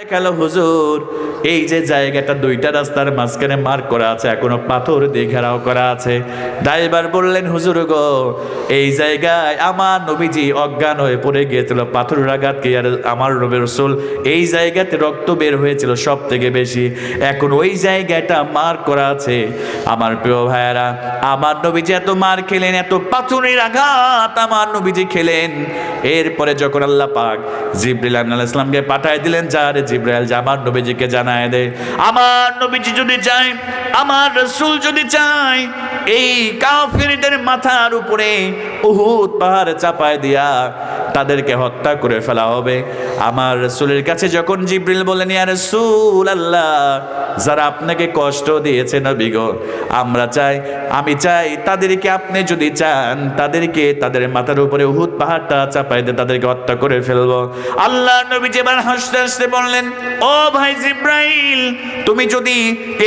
দেখাল হুজুর, এই যে জায়গাটা দুইটা রাস্তার মাঝখানে মার্ক করা আছে, এখনও পাথর দিয়ে ঘেরাও করা আছে। ড্রাইভার বললেন, হুজুর গো, এই জায়গায় আমার নবীজি অজ্ঞান হয়ে পড়ে গিয়েছিল আঘাত আর আমার রসুল এই জায়গাতে রক্ত বের হয়েছিল সব থেকে বেশি। এখন ওই জায়গাটা মার্ক করা আছে। আমার প্রিয় ভাইয়েরা, আমার নবীজি এত মার খেলেন, এত পাথরের আঘাত আমার নবীজি খেলেন। এরপরে যখন আল্লাহ পাক ইসলামকে পাঠায় দিলেন যা রে জিব্রাইল যা আমার নবীজিকে জানায় দে আমার নবীজি যদি চায়, আমার রসুল যদি চায়, এই কাফিরদের মাথার উপরে উহুদ পাহাড় চাপায় দিয়া তাদেরকে হত্যা করে ফেলা হবে। আমার রসুলের কাছে যখন জিব্রিল বলেন ইয়া রসুল আল্লাহ যারা আপনাকে কষ্ট দিয়েছে নবী গো, আমরা চাই, আমি চাই তাদেরকে আপনি যদি চান, তাদেরকে তাদের মাথার উপরে উহুদ পাহাড়টা চাপাই দিয়ে তাদেরকে হত্যা করে ফেলব। আল্লাহ নবী যেবার হাসতে হাসতে বললেন, ও ভাই জিব্রাইল, তুমি যদি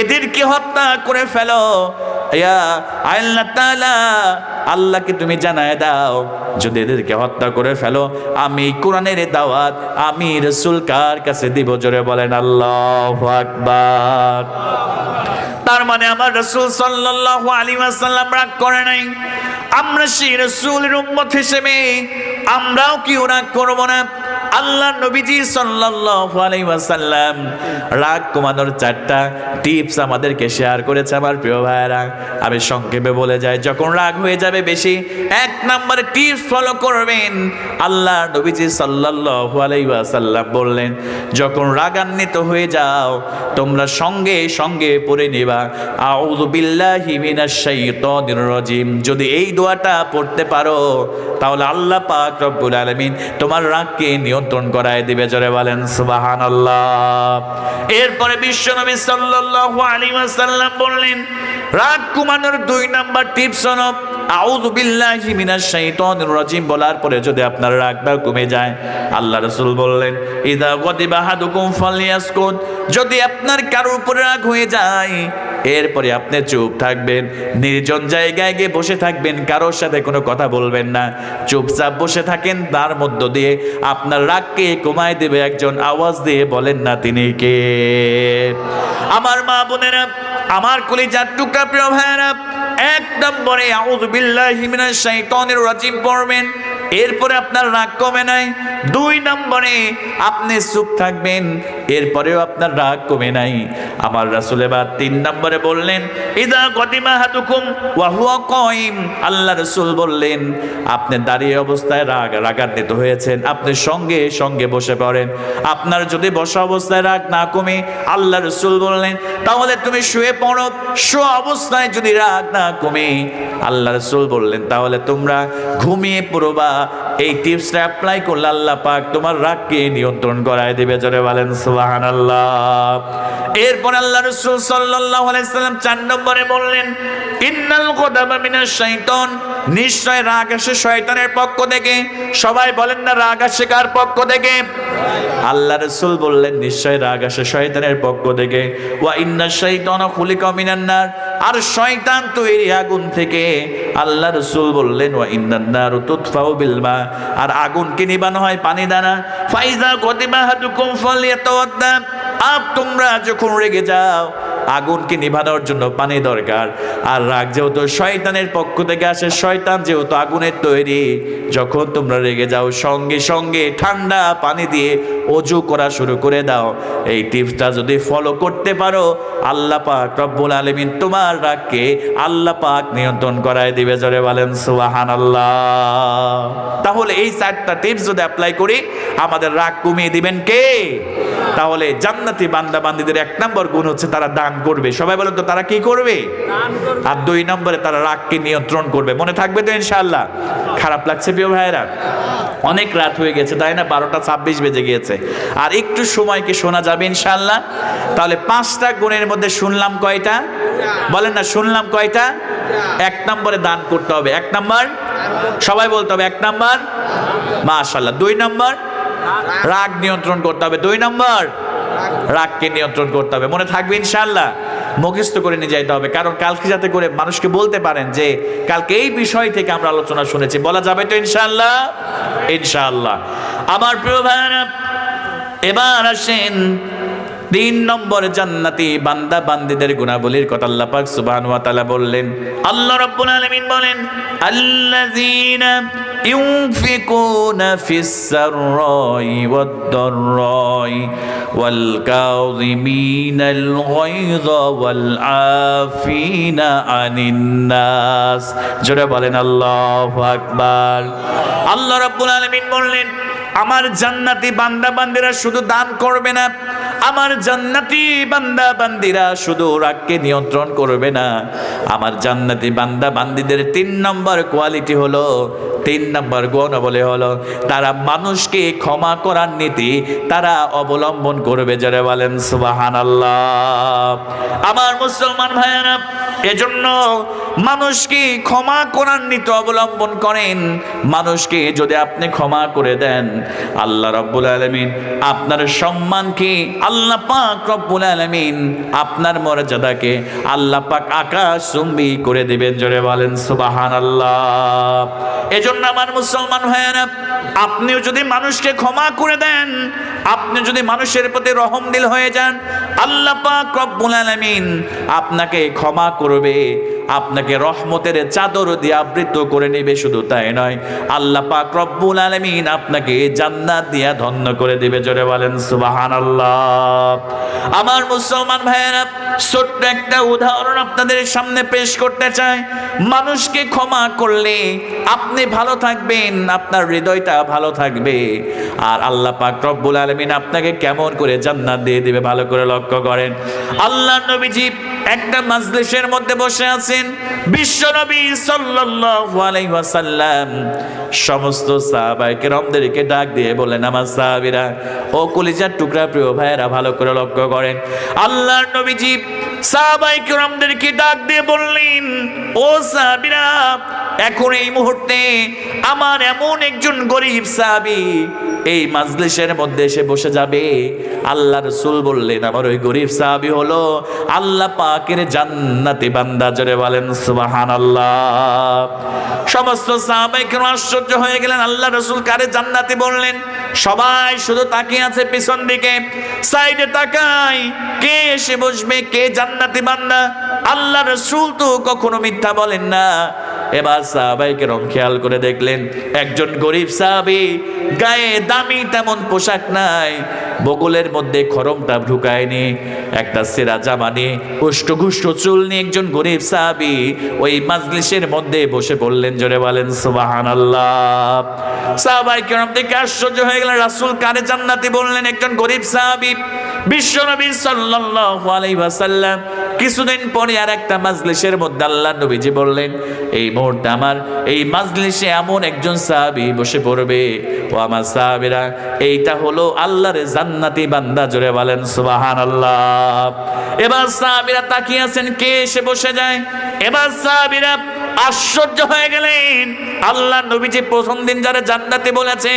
এদেরকে হত্যা করে ফেলো ইয়া আল্লাহ তাআলা, আল্লাহকে তুমি জানায় দাও, যদি এদেরকে হত্যা করে ফেলো, আমি কোরআনের দাওয়াত, আমি রসুল কার কাছে দিব? জোরে বলেন, আল্লাহ আকবার। তার মানে আমার রসুল সাল্লাল্লাহু আলাইহি ওয়াসাল্লাম রাগ করে নাই। আমরা সেই রসুলের উম্মত হিসেবে আমরাও কি রাগ করব না? আল্লাহ নবীজি ওয়াসাল্লাম রাগ কমানোর চারটা টিপস আমাদেরকে শেয়ার করেছে আমার প্রিয় ভাইয়েরা। আমি সংক্ষেপে বলে যাই, যখন রাগ হয়ে যাবে বেশি, এক নাম্বার টিপস ফলো করবেন। আল্লাহ নবীজি সাল্লাল্লাহু আলাইহি ওয়াসাল্লাম বললেন, যখন রাগান্বিত হয়ে যাও, তোমরা সঙ্গে সঙ্গে পড়ে নিবা। রাজিম। যদি এই দোয়াটা পড়তে পারো, তাহলে আল্লাহ পাক রব্বুল আলামিন তোমার রাগকে নিয়ন্ত্রণ করায় দিবে, জোরে বলেন, সুবহানাল্লাহ। এরপরে বিশ্বনবী সাল্লাল্লাহু আলাইহি ওয়াসাল্লাম বললেন, রাগ কমানোর দুই নাম্বার টিপস হলো আউযু বিল্লাহি মিনাশ শাইতানির রাজিম বলার পরে যদি আপনার রাগটা কমে যায়, আল্লাহ রাসূল বললেন, ইদা গদিবা আহাদুকুম ফালিয়াসকুত যদি আপনার কারোর উপরে রাগ হয়ে যায়, এরপরে আপনি চুপ থাকবেন, নির্জন জায়গায় গিয়ে বসে থাকবেন, কারোর সাথে কোনো কথা বলবেন না। চুপচাপ বসে থাকেন, তার মধ্য দিয়ে আপনার রাগকে কমায় দেবে একজন, আওয়াজ দিয়ে বলেন, না, তিনি কে? আমার মা বোনেরা, আমার কলিজার টুকরা প্রিয় ভাইয়েরা এক নম্বরে রাজিম পড়বেন। এরপরে আপনার রাগ কমে নাই। দুই নম্বরে আপনি চুপ থাকবেন। এরপরেও আপনার রাগ কমে নাই। আমার রাসূল এবার তিন নম্বরে বললেন, ইদা গদিমা হাতুকুম ওয়া হুয়া কাইম। আল্লাহ রসুল বললেন, আপনি দাঁড়িয়ে অবস্থায় রাগ, রাগান্বিত হয়েছেন। আপনি সঙ্গে সঙ্গে বসে পড়েন। আপনার যদি বসা অবস্থায় রাগ না কমে, আল্লাহ রসুল বললেন, তাহলে তুমি শুয়ে পড়ো। শো অবস্থায় যদি রাগ না কমে। আল্লাহ রসুল বললেন, তাহলে তোমরা ঘুমিয়ে পড়বা এই টিপসটা অ্যাপ্লাই করলে আল্লাহ পাক তোমার রাগকে নিয়ন্ত্রণ করায় দেবে। জোরে বলেন সুবাহান আল্লাহ এরপর আল্লাহ রসুল সাল্লাল্লাহু আলাইসাল্লাম চার নম্বরে বললেন, ইন্নাল গদাবা মিনাশ শাইতান। নিশ্চয় রাগ আসে শয়তানের পক্ষ থেকে। সবাই বলেন না, রাগ আসে কার পক্ষ থেকে? আল্লাহ রসুল বললেন, নিশ্চয় রাগ আসে শয়তানের পক্ষ থেকে। ওয়া ইন্না শৈতন খুলিকা মিনান নার। আর শয়তান তৈরি আগুন থেকে আল্লাহ রসুল বললেন, ওয়া ইন্দার নার তুতফাউ আগুন মা। আর আগুনকে নিবানো হয় পানি দ্বারা। ফাইজা গদিবা হাদুকুম এত আপ তোমরা যখন রেগে যাও আগুনকে নিভানোর জন্য পানি দরকার। আর রাগ যেহেতু শয়তানের পক্ষ থেকে আসে, শয়তান যেহেতু আগুনের তৈরি, যখন তোমরা রেগে যাও, সঙ্গে সঙ্গে ঠান্ডা পানি দিয়ে অজু করা শুরু করে দাও। এই টিপসটা যদি ফলো করতে পারো, আল্লাহ পাক রব্বুল আলমিন তোমার রাগকে আল্লাহ পাক নিয়ন্ত্রণ করায় দিবে। জোরে বলেন সুবাহান আল্লাহ তাহলে এই চারটা টিপস যদি অ্যাপ্লাই করি, আমাদের রাগ কমিয়ে দিবেন কে? তাহলে জান্নাতি বান্দা বান্দিদের এক নম্বর গুণ হচ্ছে তারা দান করবে। সবাই বলেন তো তারা কি করবে? আর দুই নম্বরে তারা রাগকে নিয়ন্ত্রণ করবে। মনে থাকবে তো ইনশাআল্লাহ? খারাপ লাগছে প্রিয় ভাইয়েরা? অনেক রাত হয়ে গেছে তাই না? বারোটা ছাব্বিশ বেজে গিয়েছে। আর একটু সময়কে শোনা যাবে ইনশাআল্লাহ? তাহলে পাঁচটা গুণের মধ্যে শুনলাম কয়টা? বলেন না শুনলাম কয়টা? এক নম্বরে দান করতে হবে। এক নম্বর? সবাই বলতে হবে এক নম্বর? মাশাল্লাহ দুই নম্বর? রাগ নিয়ন্ত্রণ করতে হবে। দুই নম্বর, রাগকে নিয়ন্ত্রণ করতে হবে। মনে থাকবে ইনশাল্লাহ মুখস্থ করে নিয়ে যাইতে হবে। কারণ কালকে যাতে করে মানুষকে বলতে পারেন যে, কালকে এই বিষয় থেকে আমরা আলোচনা শুনেছি। বলা যাবে তো ইনশাল্লাহ ইনশাল্লাহ আমার প্রিয় ভাইরা এবার আসেন তিন নম্বর জান্নাতি বান্দা বান্দিদের গুণাবলীর কথা আল্লাহ পাক সুবহানাহু ওয়া তাআলা বললেন। আল্লাহ রাব্বুল আলামিন বলেন, আল্লাযীনা ওয়াদ দাররাই ওয়াল কাযিমিনাল গায়যা ওয়াল আফিনা আনিন নাস জোরে বলেন, আল্লাহু আকবার। আল্লাহ রাব্বুল আলামিন বললেন, আমার জান্নাতি বান্দা বান্দিরা শুধু দান করবে না, আমার জান্নাতি বান্দা বান্দিরা শুধু রাগকে নিয়ন্ত্রণ করবে না। আমার জান্নাতি বান্দা বান্দিদের তিন নম্বর কোয়ালিটি হলো তিন নম্বর গুণ বলে হলো, তারা মানুষকে ক্ষমা করার নীতি তারা অবলম্বন করবে যারা বলেন সুবাহান আমার মুসলমান ভাইয়েরা, এজন্য মানুষকে ক্ষমা করার নীতি অবলম্বন করেন। মানুষকে যদি আপনি ক্ষমা করে দেন, আল্লাহ রব্বুল আলমিন আপনার সম্মানকে আল্লাহ পাক রব্বুল আলমিন আপনার মর্যাদাকে আল্লাহ পাক আকাশ চুম্বি করে দিবেন। জোরে বলেন সুবাহান আল্লাহ এজন্য আমার মুসলমান ভাইয়েরা, আপনিও যদি মানুষকে ক্ষমা করে দেন আপনি যদি মানুষের প্রতি রহম দিল হয়ে যান, আল্লাহ পাক রব্বুল আলামিন আপনাকে ক্ষমা করবে, আপনাকে রহমতের চাদর দিয়ে আবৃত করে নেবে, শুধু তাই নয়, আল্লাহ পাক রব্বুল আলামিন আপনাকে জান্নাত দিয়া ধন্য করে দিবে, জোরে বলেন সুবহানাল্লাহ। আমার মুসলমান ভাইয়েরা, ছোট্ট একটা উদাহরণ আপনাদের সামনে পেশ করতে চাই। মানুষকে ক্ষমা করলে আপনি ভালো থাকবেন, আপনার হৃদয়টা ভালো থাকবে, আর আল্লাহ পাক রব্বুল আলামিন আপনাকে কেমন করে জান্নাত দিয়ে দিবে, ভালো করে লক্ষ্য করেন। আল্লাহ নবীজি একটা মাজলিসের মধ্যে বসে আছেন। বিশ্ব নবী ওয়াসাল্লাম সমস্ত সাহাবায়ে কেরামদেরকে ডাক দিয়ে বলেন আমার সাহাবীরা, ও কলিজার টুকরা প্রিয় ভাইয়েরা, ভালো করে লক্ষ্য করেন। আল্লাহর নবীজি সাহাবায়ে কেরামদেরকে ডাক দিয়ে বললেন, ও সাহাবীরা এখন এই মুহূর্তে আমার এমন একজন গরিব সাহাবী এই মাজলিসের মধ্যে এসে বসে যাবে। আল্লাহ রসুল বললেন, আমার ওই গরিব সাহাবি হলো আল্লাহ পাকের জান্নাতি বান্দা। জোরে বলেন সুবাহান আল্লাহ সমস্ত সাহাবাই কেন আশ্চর্য হয়ে গেলেন। আল্লাহ রসুল কারে জান্নাতি বললেন? সবাই শুধু তাকিয়ে আছে পিছন দিকে। সাইডে তাকাই কে এসে বসবে, কে জান্নাতি বান্দা? আল্লাহ রসুল তো কখনো মিথ্যা বলেন না। এবার সাহাবাইকে রং খেয়াল করে দেখলেন, একজন গরিব সাহাবি, গায়ে দামি তেমন পোশাক নাই বগলের মধ্যে খরমটা ঢুকায়নি, একটা সেরা জামা নিয়ে উষ্টঘুষ্ট চুল নিয়ে একজন গরিব সাহাবি ওই মাজলিসের মধ্যে বসে পড়লেন জোরে বলেন সুবাহান আল্লাহ সাহাবাই কেরম থেকে আশ্চর্য হয়ে গেলেন, রাসুল কারে জান্নাতি বললেন, একজন গরিব সাহাবি, বিশ্বনবী সাল্লাল্লাহু আলাইহি ওয়াসাল্লাম কিছুদিন পরে আর একটা মাজলিসের মধ্যে আল্লাহ নবীজি বললেন, এই মুহূর্তে আমার, এই মাজলিশে এমন একজন সাহাবি বসে পড়বে। ও আমার সাহাবিরা, এইটা হলো আল্লাহর জান্নাতি বান্দা। জোরে বলেন, সুবহানাল্লাহ। এবার সাহাবিরা তাকিয়ে আছেন, কে এসে বসে যায়? এবার সাহাবিরা আশ্চর্য হয়ে গেলেন। আল্লাহ নবীজি প্রথম দিন যারা জান্নাতে বলেছে,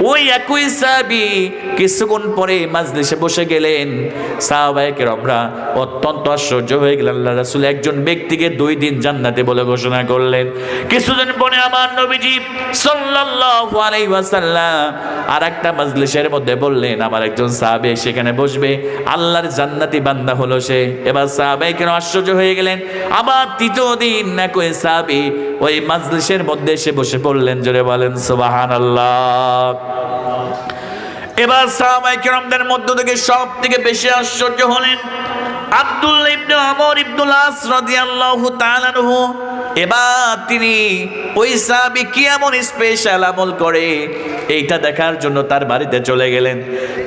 ওই একই সাহাবি কিছুক্ষণ পরে মাজলিসে বসে গেলেন। সাহাবাহিকের আমরা অত্যন্ত আশ্চর্য হয়ে গেলেন। আল্লাহ রাসুল একজন ব্যক্তিকে দুই দিন জান্নাতে বলে ঘোষণা করলেন। কিছুদিন পরে আমার নবীজি সাল্লাল্লাহু আলাইহি ওয়াসাল্লাম আর একটা মাজলিসের মধ্যে বললেন, আমার একজন সাহাবে সেখানে বসবে। আল্লাহর জান্নাতি বান্দা হলো সে। এবার সাহাবাই কেন আশ্চর্য হয়ে গেলেন। আবার তৃতীয় দিন একই সাহাবি ওই মাজলিসের মধ্যে এসে বসে পড়লেন, জোরে বলেন সুবাহান আল্লাহ এবার সাহাবাই কেরামদের মধ্য থেকে সব থেকে বেশি আশ্চর্য হলেন আব্দুল্লাহ ইবনে আমর ইবনুল আস রাদিয়াল্লাহু তাআলা আনহু। এবার তিনি ওই সাহাবী কি এমন স্পেশাল আমল করে? এইটা দেখার জন্য তার বাড়িতে চলে গেলেন।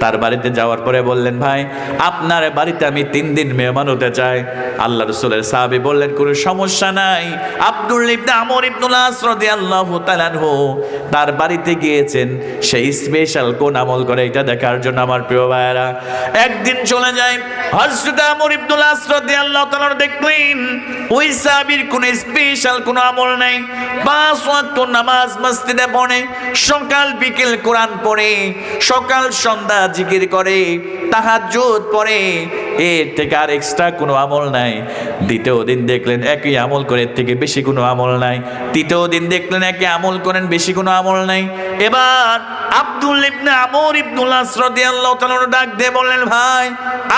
তার বাড়িতে যাওয়ার পরে বললেন, ভাই, আপনার বাড়িতে আমি তিন দিন মেহমান হতে চাই। আল্লাহ রসুলের সাহাবী বললেন, কোনো সমস্যা নাই। আব্দুল ইবনে আমর ইবনুল আস রাদিয়াল্লাহু তাআলা আনহু তার বাড়িতে গিয়েছেন। সেই স্পেশাল কোন আমল করে এটা দেখার জন্য আমার প্রিয় ভাইয়েরা, একদিন চলে যায়। হযরত আমর ইবনুল আস আল্লাহ তাআলা দেখলেন, ওই সাহাবীর কোন স্পেশাল কোন আমল নাই, পাঁচ ওয়াক্ত নামাজ মসজিদে পড়ে, সকাল, বিকেল কোরআন পড়ে, সকাল, সন্ধ্যা জিকির করে তাহার তাহাজ্জুদ পড়ে, এর থেকে আর এক্সট্রা কোনো আমল নাই। দ্বিতীয় দিন দেখলেন একই আমল করে, এর থেকে বেশি কোনো আমল নাই। তৃতীয় দিন দেখলেন একই আমল করেন, বেশি কোনো আমল নাই। এবার আব্দুল ইবনে আমর ইবনুল আসরদি আল্লাহ তাআলা ডাক দিয়ে বললেন, ভাই,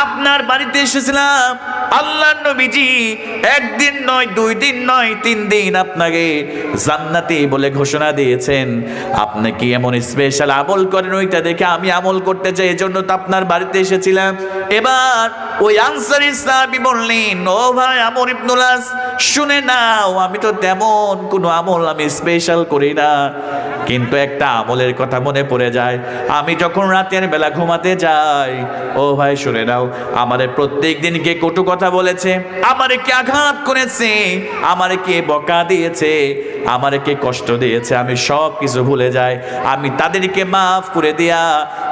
আপনার বাড়িতে এসেছিলাম আল্লাহ নবীজি, একদিন নয়, দুই দিন নয়, তিন দিন আপনাকে জান্নাতি বলে ঘোষণা দিয়েছেন। আপনি কি এমন স্পেশাল আমল করেন ওইটা দেখে আমি আমল করতে চাই এই জন্য তো আপনার বাড়িতে এসেছিলাম। এবার ওই আনসারি সাহাবি বললেন, ও ভাই আমর ইবনুলাস শুনে নাও, আমি তো তেমন কোনো আমল আমি স্পেশাল করি না। কিন্তু একটা আমলের কথা মনে পড়ে যায়। আমি যখন রাতের বেলা ঘুমাতে যাই, ও ভাই শুনে নাও, আমারে প্রত্যেক দিন কে কটু কথা বলেছে? আমারে কে আঘাত করেছে? আমারে কে বকা দিয়েছে? আমারে কে কষ্ট দিয়েছে, আমি সব কিছু ভুলে যাই। আমি তাদেরকে মাফ করে দিয়া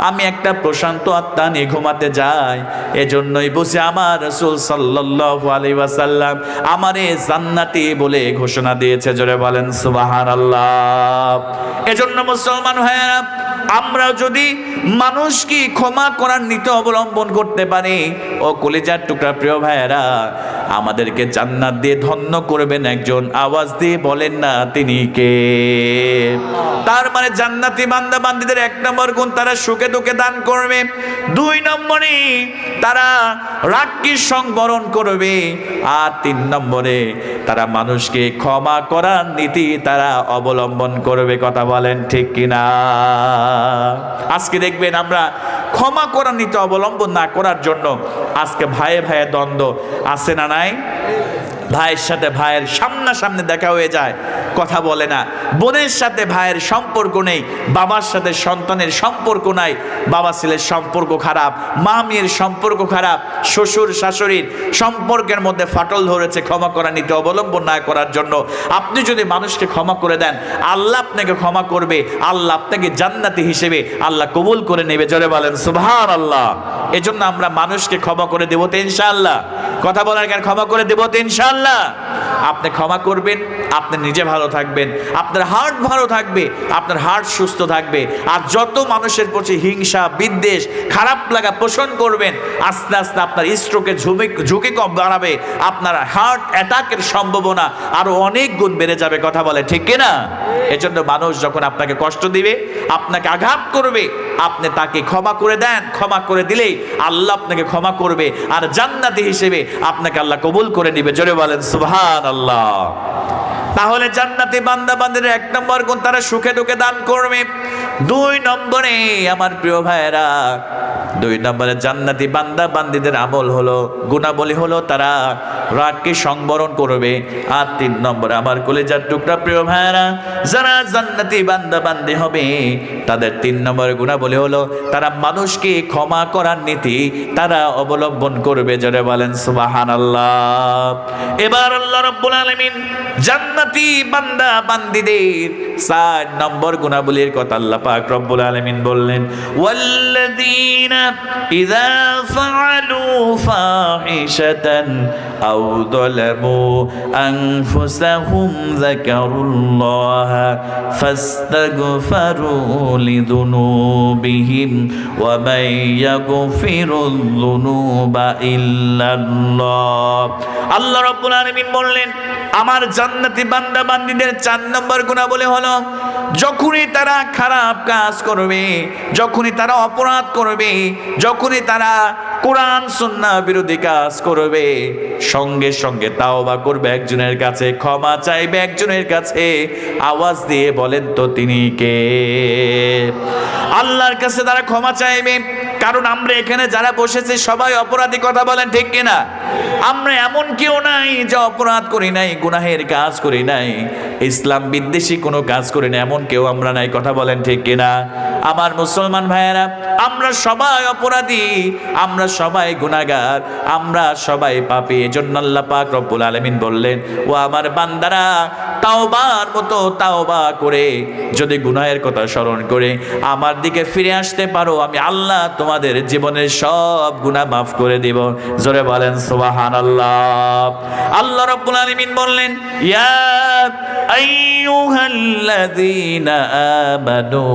আমি একটা প্রশান্ত আত্মা নিয়ে ঘুমাতে যাই। এজন্যই বসে আমার রসুল সাল্লাল্লাহু আলাইহি ওয়াসাল্লাম আমারে জান্নাতি বলে ঘোষণা দিয়েছে, জোরে বলেন সুবহানাল্লাহ। এজন্য মুসলমান ভাইয়েরা, আমরা যদি মানুষ কি ক্ষমা করার নীতি অবলম্বন করতে পারি, ও কলিজার টুকরা প্রিয় ভাইয়েরা আমাদেরকে জান্নাত দিয়ে ধন্য করবেন একজন। আওয়াজ দিয়ে বলেন না, তিনি কে? তার মানে জান্নাতি বান্দা বান্দিদের এক নম্বর গুণ তারা সুখে দুঃখে দান করবে। দুই নম্বরে তারা রাগকে সংবরণ করবে। আর তিন নম্বরে তারা মানুষকে ক্ষমা করার নীতি তারা অবলম্বন করবে। কথা বলেন ঠিক কিনা? আজকে দেখবেন আমরা ক্ষমা করার নীতি অবলম্বন না করার জন্য আজকে ভাইয়ে ভাইয়ে দ্বন্দ্ব আছে না নাই? ভাইয়ের সাথে ভাইয়ের সামনাসামনি দেখা হয়ে যায়, কথা বলে না। বোনের সাথে ভাইয়ের সম্পর্ক নেই, বাবার সাথে সন্তানের সম্পর্ক নাই, বাবা ছেলের সম্পর্ক খারাপ মা মেয়ের সম্পর্ক খারাপ, শ্বশুর, শাশুড়ির সম্পর্কের মধ্যে ফাটল ধরেছে, ক্ষমা করা নিতে অবলম্বন না করার জন্য। আপনি যদি মানুষকে ক্ষমা করে দেন, আল্লাহ আপনাকে ক্ষমা করবে, আল্লাহ আপনাকে জান্নাতি হিসেবে আল্লাহ কবুল করে নেবে। জোরে বলেন সুবহান আল্লাহ এজন্য আমরা মানুষকে ক্ষমা করে দেবো তো ইনশাআল্লাহ। কথা বলার কেন ক্ষমা করে দেবো তো ইনশাআল্লাহ। আপনি ক্ষমা করবেন, আপনি নিজে ভালো থাকবেন, আপনার হার্ট ভালো থাকবে, আপনার হার্ট সুস্থ থাকবে। আর যত মানুষের প্রতি হিংসা, বিদ্বেষ, খারাপ লাগা পোষণ করবেন, আস্তে আস্তে আপনার স্ট্রোকে ঝুঁকি ঝুঁকি কম বাড়াবে, আপনার হার্ট অ্যাটাকের সম্ভাবনা আরও অনেক গুণ বেড়ে যাবে, কথা বলে, ঠিক কিনা? এজন্য মানুষ যখন আপনাকে কষ্ট দিবে, আপনাকে আঘাত করবে আপনি তাকে ক্ষমা করে দেন, ক্ষমা করে দিলেই আল্লাহ আপনাকে ক্ষমা করবে। আর জান্নাতি হিসেবে আপনাকে আল্লাহ কবুল করে নিবে। জোরে বলেন সুবহান আল্লাহ তাহলে জান্নাতি বান্দা বান্দের এক নম্বর গুণ তারা সুখে দুঃখে দান করবে। দুই নম্বরে আমার প্রিয় ভাইয়েরা, দুই নম্বরে জান্নাতি বান্দা বান্দিদের আমল হলো, গুণাবলী হলো তারা রাগকে সংবরণ করবে। আর তিন নম্বরে আমার কলেজার টুকরা প্রিয় ভাইয়েরা, যারা জান্নাতি বান্দা বান্দি হবে, তাদের তিন নম্বরে গুণাবলী হলো তারা মানুষকে ক্ষমা করার নীতি তারা অবলম্বন করবে। যারা বলেন সুবাহান আল্লাহ এবার আল্লাহ রব্বুল আলমিন জান্নাতি বান্দা বান্দিদের চার নম্বর গুণাবলীর কথা আল্লাহ পাক রব্বুল আলমিন বললেন, ওয়াল্লাযীনা ইযা ফাআলু ফাহিশাতান আও যালামু আনফুসাহুম যাকারুল্লাহা ফাস্তাগফারু লিযুনুবিহিম ওয়া মান ইয়াগফিরুয যুনুবা ইল্লাল্লাহ। আল্লাহ রাব্বুল আলামিন বললেন, আমার জান্নাতি বান্দা বান্দিদের চার নম্বর গুণাবলী হলো যখনই তারা খারাপ কাজ করবে, যখনই তারা অপরাধ করবে, যখনই তারা কোরআন সুন্না বিরোধী কাজ করবে, সঙ্গে সঙ্গে তাও বা করবে একজনের কাছে, ক্ষমা চাইবে একজনের কাছে, আওয়াজ দিয়ে বলেন তো তিনি কে? আল্লাহর কাছে তারা ক্ষমা চাইবে। কারণ আমরা এখানে যারা বসেছি, সবাই অপরাধী কথা বলেন, ঠিক কিনা? আমরা এমন কেউ নাই যে অপরাধ করি নাই, গুনাহের কাজ করি নাই, ইসলাম বিদ্বেষী কোনো কাজ করি না এমন কেউ আমরা নাই, কথা বলেন, ঠিক কিনা? আমার মুসলমান ভাইয়েরা, আমরা সবাই অপরাধী, আমরা সবাই গুনাহগার, আমরা সবাই পাপী। এজন্য আল্লাহ পাক রব্বুল আলামিন বললেন, ও আমার বান্দারা, তাওবার মতো তাওবা করে, যদি গুনাহের কথা স্মরণ করে আমার দিকে ফিরে আসতে পারো, আমি আল্লাহ তোমাদের জীবনের সব গুনাহ মাফ করে দিব। জোরে বলেন, সুবহানাল্লাহ। আল্লাহ রাব্বুল আলামিন বললেন, ইয়া আইয়ুহাল্লাযীনা আমানু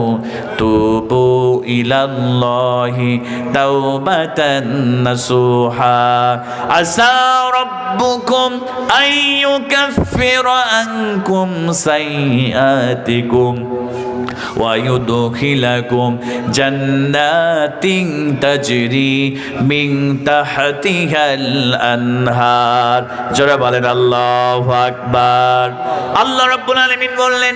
তুবু ইলাল্লাহি তাওবাতান নাসুহা আসা রাব্বুকুম আইয়ুকাফিরা আনকুম সাইয়্যাতিকুম ويدخلكم جنات تجري من تحتها الأنهار জোরে বলেন আল্লাহু আকবার আল্লাহ রাব্বুল আলামিন বললেন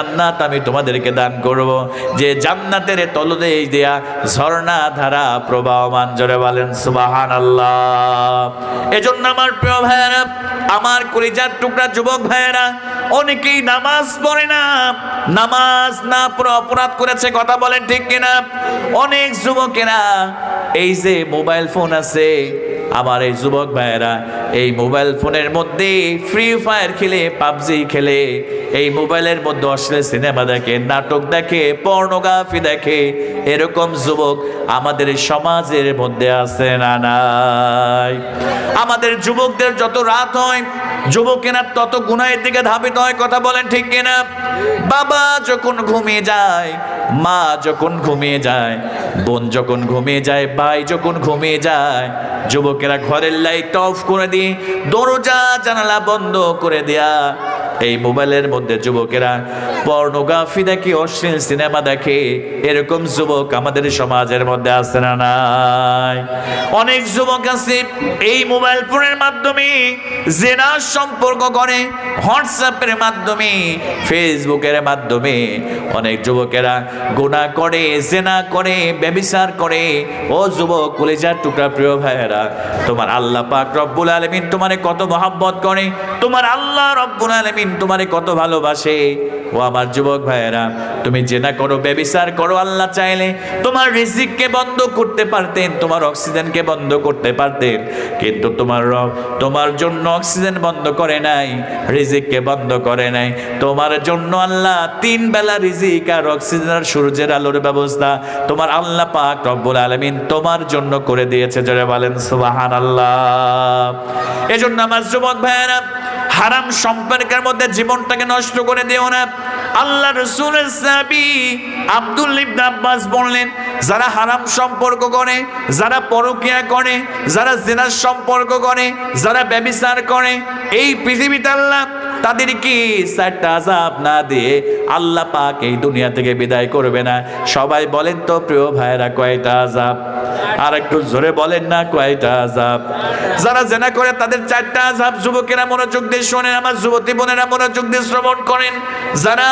জান্নাত আমি তোমাদেরকে দান করব। যে জান্নাতের তলদেশ দেয়া ঝর্ণা ধারা প্রবাহমান, জোরে বলেন সুবহানাল্লাহ। এজন্য আমার প্রিয় ভাইয়েরা, আমার কলিজার টুকরা যুবক ভাইয়েরা, অনেকেই নামাজ পড়ে না, নামাজ না পড়ে অপরাধ করেছে, কথা বলেন ঠিক কিনা? অনেক যুবকেরা এই যে মোবাইল ফোন আছে আমার এই যুবক ভাইয়েরা, এই মোবাইল ফোনের মধ্যে ফ্রি ফায়ার খেলে, পাবজি খেলে, এই মোবাইলের মধ্যে অশ্লীল সিনেমা দেখে, নাটক দেখে, পর্নোগ্রাফি দেখে, এরকম যুবক আমাদের সমাজের মধ্যে আছে না নাই? আমাদের যুবকদের যত রাত হয়, যুবকেরা তত গুনাহের দিকে ধাবিত হয়, কথা বলেন ঠিক কিনা? বাবা যখন ঘুমিয়ে যায় মা যখন ঘুমিয়ে যায়, বোন যখন ঘুমিয়ে যায়, ভাই যখন ঘুমিয়ে যায়, যুবকেরা ঘরের লাইট অফ করে দিয়ে দরজা জানালা বন্ধ করে দেয়া এই মোবাইলের মধ্যে যুবকেরা পর্নোগ্রাফি দেখে, অশ্লীল সিনেমা দেখে, এরকম যুবক আমাদের সমাজের মধ্যে আছে না নাই? অনেক যুবক আছে, এই মোবাইল ফোনের মাধ্যমে জেনার সম্পর্ক করে, হোয়াটসঅ্যাপের মাধ্যমে, ফেসবুকের মাধ্যমে। অনেক যুবকেরা গুনাহ করে, জেনা করে, ব্যবিচার করে, ও যুবক, কলেজার টুকরা প্রিয় ভাইয়েরা, তোমার আল্লাহ পাক রব্বুল আলমিন তোমারে কত মহাব্বত করে, তোমার আল্লাহ রব্বুল আলমিন তোমারে কত ভালোবাসে। ও আমার যুবক ভাইয়েরা, তুমি জেনা করো, ব্যবিচার করো, আল্লাহ চাইলে তোমার রিজিককে বন্ধ করতে পারতেন, তোমার অক্সিজেনকে বন্ধ করতে পারতেন, কিন্তু তোমার রব তোমার জন্য অক্সিজেন বন্ধ করে নাই, রিজিককে বন্ধ করে নাই। তোমার জন্য আল্লাহ তিন বেলা রিজিক আর অক্সিজেন আর সূর্যের আলোর ব্যবস্থা তোমার আল্লাহ পাক রব্বুল আলামিন তোমার জন্য করে দিয়েছে, জোরে বলেন সুবহানাল্লাহ। এজন্য আমার যুবক ভাইয়েরা হারাম সম্পর্কের মধ্যে জীবনটাকে নষ্ট করে দেও না। আল্লাহ রসুলের সাবি আব্দুল ইবনা আব্বাস বললেন, যারা হারাম সম্পর্ক করে, যারা পরকিয়া করে, যারা জেনার সম্পর্ক করে, যারা ব্যবিচার করে, এই পৃথিবীতে আল্লাহ তাদেরকে চারটা আজাব না দিয়ে আল্লাহ পাক এই দুনিয়া থেকে বিদায় করবে না? সবাই বলেন তো, প্রিয় ভাইরা কয়টা আজাব আর একটু জোরে বলেন না, কয়টা আজাব যারা জেনা করে তাদের চারটা আজাব যুবকেরা মনোযোগ দিয়ে শোনেন, আমার যুবতী বোনেরা মনোযোগ দিয়ে শ্রবণ করেন। যারা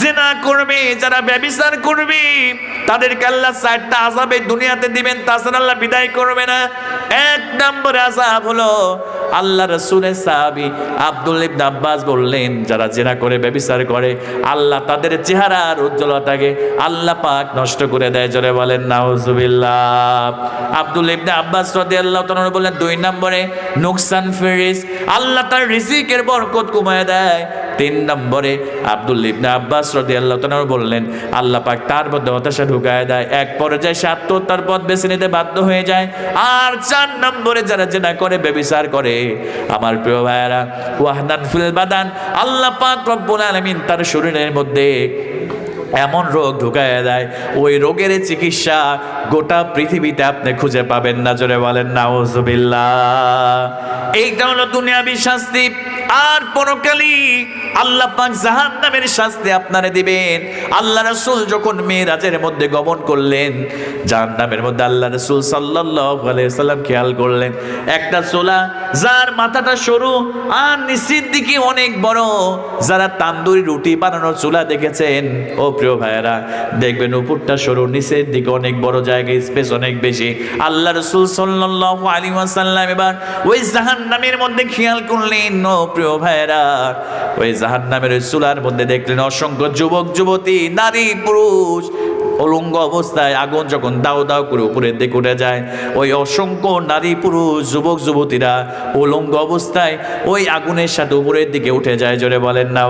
জেনা করবে, যারা ব্যবিচার করবে, তাদেরকে আল্লাহ চারটা আজাব এই দুনিয়াতে দিবেন, তাছাড়া আল্লাহ বিদায় করবে না। এক নম্বর আজাব হলো আল্লাহ রসুলের সাহাবি আব্দুল ইবনে আব্বাস বললেন, যারা জেনা করে, ব্যবিচার করে, আল্লাহ তাদের চেহারার উজ্জ্বলতাকে আল্লাহ পাক নষ্ট করে দেয়। জোরে বলেন, নাউজুবিল্লাহ। আব্দুল ইবনে আব্বাস রাদিয়াল্লাহু তাআলা বললেন, দুই নম্বরে নুকসান ফেরিস আল্লাহ তার রিজিকের বরকত কমায় দেয়। তিন নম্বরে আব্দুল ইবনে আব্বাস রাদিয়াল্লাহু তাআলা বললেন, আল্লাহ পাক তার মধ্যে হতাশা ঢুকায় দেয়। এক পর্যায়ে সে আত্মহত্যার পথ বেছে নিতে বাধ্য হয়ে যায়। আর চার নম্বরে যারা জেনা করে ব্যবিচার করে, আমার প্রিয় ভাইয়েরা ওয়াহনান ফিল বাদান, আল্লাহ পাক রব্বুল আলামিন তার শরীরের মধ্যে এমন রোগ ঢুকায় দেয়, ওই রোগের চিকিৎসা গোটা পৃথিবীতে আপনি খুঁজে পাবেন না, জোরে বলেন, নাউজুবিল্লাহ। এইটা হলো দুনিয়াবি শাস্তি। আর পরকালী আল্লাহ পাক জাহান্নামের শাস্তি আপনারে দিবেন। আল্লাহ রাসূল যখন মেরাজের মধ্যে গমন করলেন, জাহান্নামের মধ্যে আল্লাহ রাসূল সাল্লাল্লাহু আলাইহি সাল্লাম খেয়াল করলেন, একটা চোলা যার মাথাটা সরু আর নিচের দিকে অনেক বড়, যারা তান্দুরি রুটি বানানোর চুলা দেখেছেন। ও প্রিয় ভাইয়েরা, দেখবেন উপরটা সরু, নিচের দিকে অনেক বড় জায়গায় স্পেস অনেক বেশি। আল্লাহ রসুল সাল্লাল্লাহু আলাইহি ওয়াসাল্লাম এবার ওই জাহান্নামের মধ্যে খেয়াল করলেন, ও প্রিয় ভাইরা ওই জাহান্নামের ওই চুলার মধ্যে দেখলেন অসংখ্য যুবক, যুবতী, নারী, পুরুষ, অলঙ্গ অবস্থায় আগুন যখন দাও দাও করে উপরের দিকে উঠে যায়, ওই অসংখ্য নারী, পুরুষ, যুবক, যুবতীরা অলঙ্গ অবস্থায় ওই আগুনের সাথে উপরের দিকে উঠে যায়। জোরে বলেন না